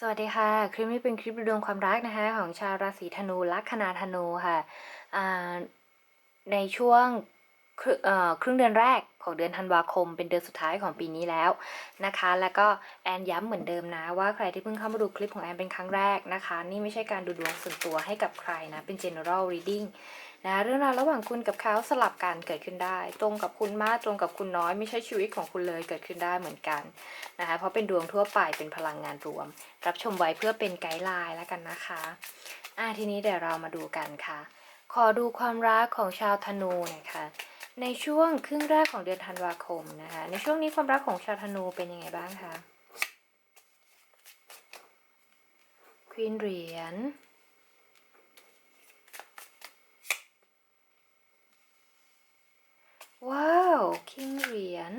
สวัสดีค่ะ คลิปนี้เป็นคลิปดูดวงความรักนะคะ ของชาวราศีธนูลัคนาธนูค่ะในช่วงครึ่งเอ่อครึ่งเดือนแรกของเดือนธันวาคม เป็นเดือนสุดท้ายของปีนี้แล้วนะคะ แล้วก็แอนย้ำเหมือนเดิมนะ ว่าใครที่เพิ่งเข้ามาดูคลิปของแอนเป็นครั้งแรกนะคะ นี่ไม่ใช่การดูดวงส่วนตัวให้กับใครนะ เป็น general reading นะเรื่องราวระหว่างคุณกับเขาสลับกันเกิดขึ้นได้ ตรงกับคุณมากตรงกับคุณน้อย ไม่ใช่ชีวิตของคุณเลยเกิดขึ้นได้เหมือนกันนะคะเพราะเป็นดวงทั่วไปเป็นพลังงานรวม รับชมไว้เพื่อเป็นไกด์ไลน์แล้วกันนะคะอ่าทีนี้เดี๋ยวเรามาดูกันค่ะ ขอดูความรักของชาวธนูหน่อยค่ะในช่วงครึ่งแรกของเดือนธันวาคมนะคะในช่วงนี้ความรักของชาวธนูเป็นยังไงบ้างคะควีนเหรียญ ว้าว คิงเหรียญ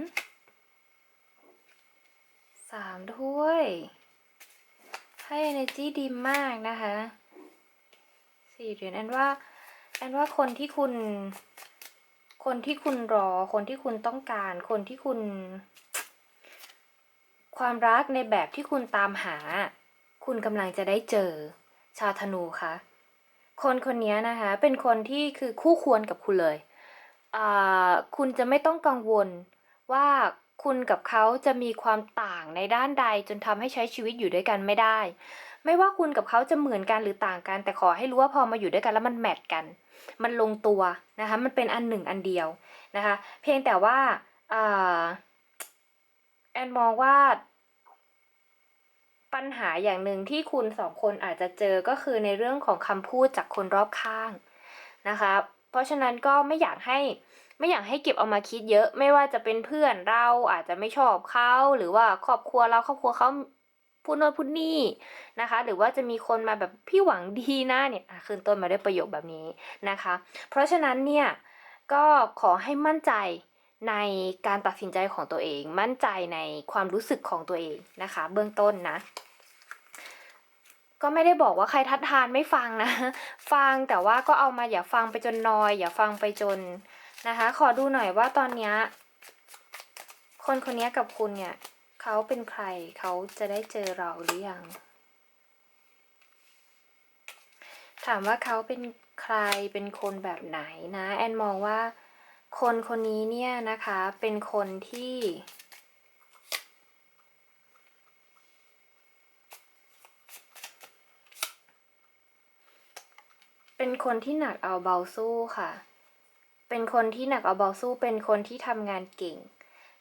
สามถ้วย ให้ energy ดีมากนะคะสี่เหรียญแอนว่าแอนว่าคนที่คุณ คนที่คุณรอ คนที่คุณต้องการ คนที่คุณ ความรักในแบบที่คุณตามหา คุณกำลังจะได้เจอ ชาวธนูคะคนคนนี้นะคะ เป็นคนที่คือคู่ควรกับคุณเลย คุณจะไม่ต้องกังวลว่าคุณกับเขาจะมีความต่างในด้านใดจนทำให้ใช้ชีวิตอยู่ด้วยกันไม่ได้ ไม่ว่าคุณกับเขาจะเหมือนกันหรือต่างกัน แต่ขอให้รู้ว่าพอมาอยู่ด้วยกันแล้วมันแมทกัน มันลงตัวนะคะ มันเป็นอันหนึ่งอันเดียวนะคะ เพียงแต่ว่าอแอนมองว่า ปัญหาอย่างหนึ่งที่คุณสองคนอาจจะเจอก็คือในเรื่องของคำพูดจากคนรอบข้างนะคะ เพราะฉะนั้นก็ไม่อยากให้ไม่อยากให้เก็บเอามาคิดเยอะ ไม่ว่าจะเป็นเพื่อนเราอาจจะไม่ชอบเขาหรือว่าครอบครัวเราครอบครัวเขา พูดโน่นพูดนี่นะคะ หรือว่าจะมีคนมาแบบพี่หวังดีนะเนี่ยอะขึ้นต้นมาด้วยประโยคแบบนี้นะคะ เพราะฉะนั้นเนี่ยก็ขอให้มั่นใจในการตัดสินใจของตัวเอง มั่นใจในความรู้สึกของตัวเองนะคะ เบื้องต้นนะ ก็ไม่ได้บอกว่าใครทัดทานไม่ฟังนะ ฟังแต่ว่าก็เอามาอย่าฟังไปจนนอย อย่าฟังไปจนนะคะ ขอดูหน่อยว่าตอนนี้คนคนนี้กับคุณเนี่ย เขาเป็นใครเขาจะได้เจอเราหรือยัง ถามว่าเขาเป็นใครเป็นคนแบบไหนนะ แอนมองว่าคนคนนี้เนี่ยนะคะเป็นคนที่ เป็นคนที่หนักเอาเบาสู้ค่ะ เป็นคนที่หนักเอาเบาสู้ เป็นคนที่ทำงานเก่ง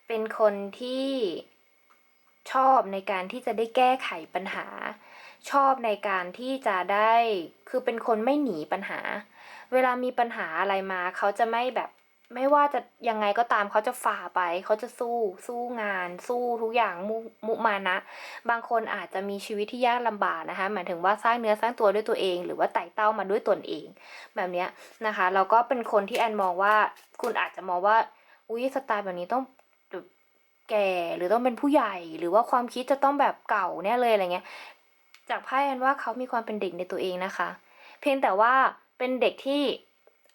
เป็นคนที่ ชอบในการที่จะได้แก้ไขปัญหา ชอบในการที่จะได้คือเป็นคนไม่หนีปัญหา เวลามีปัญหาอะไรมาเขาจะไม่แบบไม่ว่าจะยังไงก็ตามเขาจะฝ่าไป เขาจะสู้ สู้งาน สู้ทุกอย่างมุมุมานะ บางคนอาจจะมีชีวิตที่ยากลำบากนะคะหมายถึงว่าสร้างเนื้อสร้างตัวด้วยตัวเอง หรือว่าไต่เต้ามาด้วยตนเอง แบบเนี้ยนะคะแล้วก็เป็นคนที่แอนมองว่า คุณอาจจะมองว่าอุ้ยสไตล์แบบนี้ต้อง แก่หรือต้องเป็นผู้ใหญ่หรือว่าความคิดจะต้องแบบเก่าเนี่ยเลยอะไรเงี้ย จากไพ่อันว่าเขามีความเป็นเด็กในตัวเองนะคะ เพียงแต่ว่าเป็นเด็กที่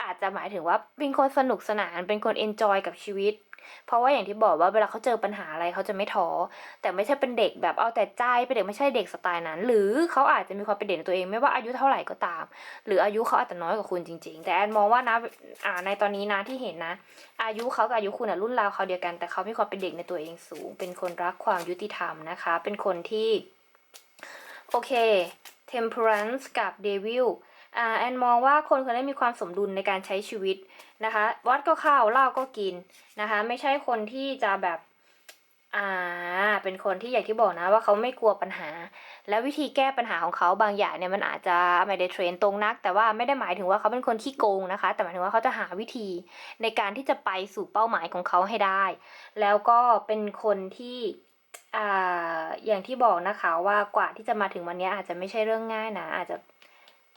อาจจะหมายถึงว่าเป็นคนสนุกสนานเป็นคนเอนจอยกับชีวิต เพราะว่าอย่างที่บอกว่าเวลาเขาเจอปัญหาอะไรเขาจะไม่ท้อแต่ไม่ใช่เป็นเด็กแบบเอาแต่ใจเป็นเด็กไม่ใช่เด็กสไตล์นั้น หรือเขาอาจจะมีความเป็นเด็กในตัวเองไม่ว่าอายุเท่าไหร่ก็ตาม หรืออายุเขาอาจจะน้อยกว่าคุณจริง ๆ แต่แอนมองว่านะอ่าในตอนนี้นะที่เห็นนะ อายุเขากับอายุคุณอะรุ่นราวเขาเดียวกัน แต่เขามีความเป็นเด็กในตัวเองสูง เป็นคนรักความยุติธรรมนะคะ เป็นคนที่โอเค temperance กับ devil อ่าแอนมองว่าคนคนนี้มีความสมดุลในการใช้ชีวิต นะคะ วัดก็เข้าเหล้าก็กินนะคะ ไม่ใช่คนที่จะแบบอ่าเป็นคนที่อย่างที่บอกนะว่าเขาไม่กลัวปัญหา แล้ววิธีแก้ปัญหาของเขาบางอย่างเนี่ยมันอาจจะไม่ได้เทรนตรงนัก แต่ว่าไม่ได้หมายถึงว่าเขาเป็นคนขี้โกงนะคะ แต่หมายถึงว่าเขาจะหาวิธีในการที่จะไปสู่เป้าหมายของเขาให้ได้ แล้วก็เป็นคนที่อ่าอย่างที่บอกนะคะว่ากว่าที่จะมาถึงวันนี้อาจจะไม่ใช่เรื่องง่ายนะอาจจะ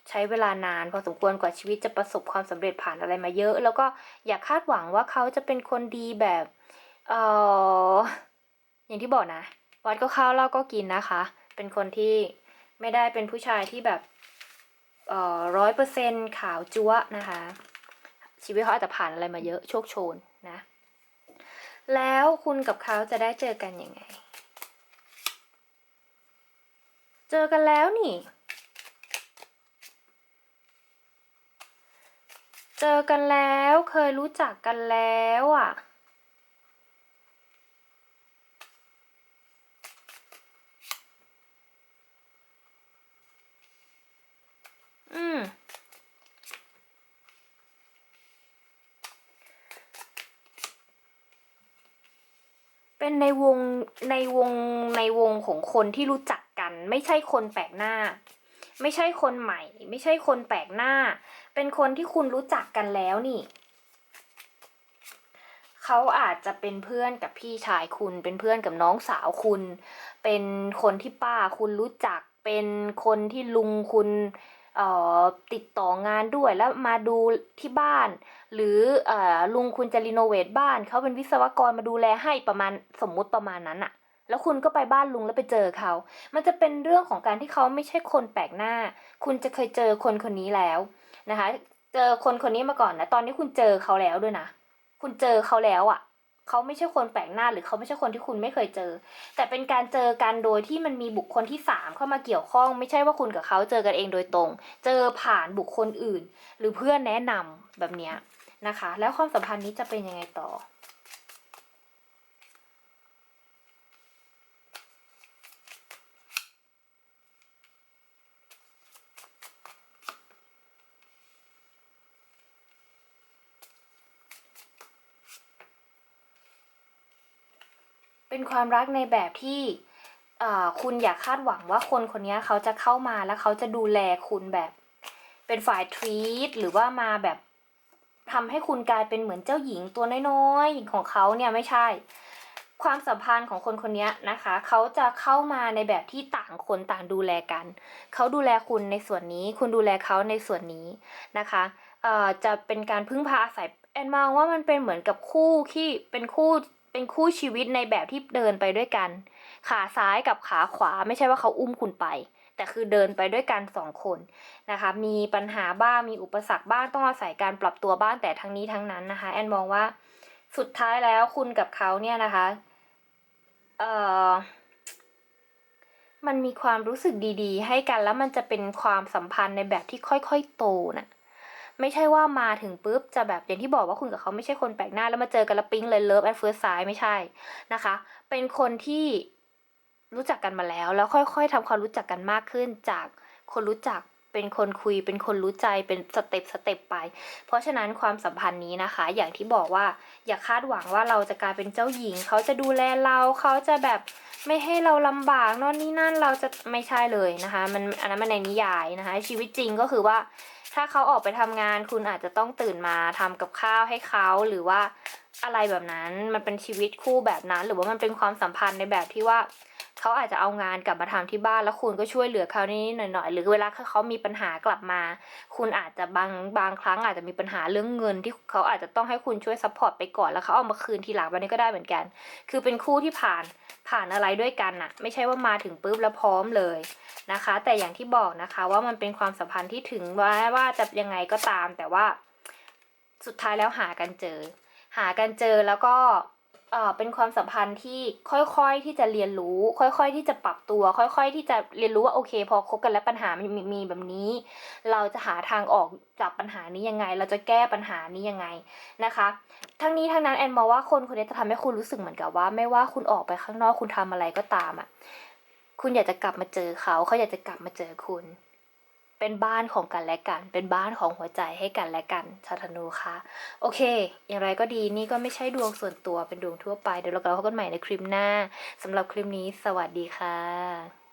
ใช้เวลานาน พอสมควรกว่าชีวิตจะประสบความสำเร็จผ่านอะไรมาเยอะ แล้วก็อย่าคาดหวังว่าเขาจะเป็นคนดีแบบเอออย่างที่บอกนะ วัดก็เข้าเล้าก็กินนะคะ เป็นคนที่ไม่ได้เป็นผู้ชายที่แบบเอ่อร้อยเปอร์เซ็นขาวจั๊วนะคะ ชีวิตเขาอาจจะผ่านอะไรมาเยอะโชคโชนนะ แล้วคุณกับเขาจะได้เจอกันยังไง เจอกันแล้วนี่ เจอกันแล้วเคยรู้จักกันแล้วอะ อืม เป็นในวงในวงในวงของคนที่รู้จักกัน ไม่ใช่คนแปลกหน้า ไม่ใช่คนใหม่ ไม่ใช่คนแปลกหน้า เป็นคนที่คุณรู้จักกันแล้วนี่ เขาอาจจะเป็นเพื่อนกับพี่ชายคุณ เป็นเพื่อนกับน้องสาวคุณ เป็นคนที่ป้าคุณรู้จัก เป็นคนที่ลุงคุณเอ่อติดต่องานด้วยแล้วมาดูที่บ้าน หรือเอ่อลุงคุณจะรีโนเวทบ้านเขาเป็นวิศวกรมาดูแลให้ประมาณสมมุติประมาณนั้นอะแล้วคุณก็ไปบ้านลุงแล้วไปเจอเขา มันจะเป็นเรื่องของการที่เขาไม่ใช่คนแปลกหน้า คุณจะเคยเจอคนคนนี้แล้ว นะคะ เจอคนคนนี้มาก่อนนะตอนนี้คุณเจอเขาแล้วด้วยนะคุณเจอเขาแล้วอะเขาไม่ใช่คนแปลกหน้าหรือเขาไม่ใช่คนที่คุณไม่เคยเจอ แต่เป็นการเจอกันโดยที่มันมีบุคคลที่สามเข้ามาเกี่ยวข้อง ไม่ใช่ว่าคุณกับเขาเจอกันเองโดยตรง เจอผ่านบุคคลอื่น หรือเพื่อนแนะนำแบบเนี้ยนะคะ แล้วความสัมพันธ์นี้จะเป็นยังไงต่อ เป็นความรักในแบบที่คุณอย่าคาดหวังว่าคนคนนี้เขาจะเข้ามาแล้วเขาจะดูแลคุณแบบ เป็นฝ่ายทรีตหรือว่ามาแบบทำให้คุณกลายเป็นเหมือนเจ้าหญิงตัวน้อยๆของเขาเนี่ยไม่ใช่ ความสัมพันธ์ของคนคนนี้นะคะ เขาจะเข้ามาในแบบที่ต่างคนต่างดูแลกัน เขาดูแลคุณในส่วนนี้ คุณดูแลเขาในส่วนนี้นะคะจะเป็นการพึ่งพาอาศัยแอนมองว่ามันเป็นเหมือนกับคู่ที่เป็นคู่ เป็นคู่ชีวิตในแบบที่เดินไปด้วยกัน ขาซ้ายกับขาขวาไม่ใช่ว่าเขาอุ้มคุณไป แต่คือเดินไปด้วยกันสองคนนะคะ มีปัญหาบ้างมีอุปสรรคบ้างต้องอาศัยการปรับตัวบ้างแต่ทั้งนี้ทั้งนั้นนะคะ แอนมองว่าสุดท้ายแล้วคุณกับเขาเนี่ยนะคะเอ่อมันมีความรู้สึกดีๆ ให้กันแล้วมันจะเป็นความสัมพันธ์ในแบบที่ค่อยๆ โตน่ะ ไม่ใช่ว่ามาถึงปุ๊บจะแบบอย่างที่บอกว่าคุณกับเขาไม่ใช่คนแปลกหน้าแล้วมาเจอกันแล้วปิ๊งเลยเลิฟแอดเฟิร์สไซด์ไม่ใช่นะคะ เป็นคนที่รู้จักกันมาแล้ว แล้วค่อยๆทำความรู้จักกันมากขึ้นจากคนรู้จักเป็นคนคุยเป็นคนรู้ใจเป็นสเต็ปสเต็ปไป เพราะฉะนั้นความสัมพันธ์นี้นะคะ อย่างที่บอกว่าอย่าคาดหวังว่าเราจะกลายเป็นเจ้าหญิง เขาจะดูแลเราเขาจะแบบไม่ให้เราลำบากน่นนี่นั่นเราจะไม่ใช่เลยนะคะ มันอันนั้นมันในนิยายนะคะ ชีวิตจริงก็คือว่า ถ้าเขาออกไปทำงานคุณอาจจะต้องตื่นมาทำกับข้าวให้เขาหรือว่าอะไรแบบนั้นมันเป็นชีวิตคู่แบบนั้น หรือว่ามันเป็นความสัมพันธ์ในแบบที่ว่า เขาอาจจะเอางานกลับมาทำที่บ้านแล้วคุณก็ช่วยเหลือเขานิดหน่อยๆหรือเวลาเขามีปัญหากลับมา คุณอาจจะบางบางครั้งอาจจะมีปัญหาเรื่องเงิน ที่เขาอาจจะต้องให้คุณช่วยซัพพอร์ตไปก่อนแล้วเขาเอามาคืนทีหลังแบบนี้ก็ได้เหมือนกัน คือเป็นคู่ที่ผ่านผ่านอะไรด้วยกันน่ะ ไม่ใช่ว่ามาถึงปุ๊บแล้วพร้อมเลยนะคะ แต่อย่างที่บอกนะคะว่ามันเป็นความสัมพันธ์ที่ถึงว่าว่าจะยังไงก็ตาม แต่ว่าสุดท้ายแล้วหากันเจอ หากันเจอแล้วก็ เออเป็นความสัมพันธ์ที่ค่อยๆที่จะเรียนรู้ ค่อยๆที่จะปรับตัว ค่อยๆที่จะเรียนรู้ว่าโอเค พอคบกันแล้วปัญหามันมีแบบนี้ เราจะหาทางออกจากปัญหานี้ยังไง เราจะแก้ปัญหานี้ยังไงนะคะ ทั้งนี้ทั้งนั้นแอนมองว่าคนคนนี้จะทำให้คุณรู้สึกเหมือนกับว่า ไม่ว่าคุณออกไปข้างนอกคุณทำอะไรก็ตามอะคุณอยากจะกลับมาเจอเขาเขาอยากจะกลับมาเจอคุณ เป็นบ้านของกันและกัน เป็นบ้านของหัวใจให้กันและกันชาวธนูคะโอเค อย่างไรก็ดีนี่ก็ไม่ใช่ดวงส่วนตัวเป็นดวงทั่วไป เดี๋ยวเรากลับมาพบกันใหม่ในคลิปหน้าสำหรับคลิปนี้ สวัสดีค่ะ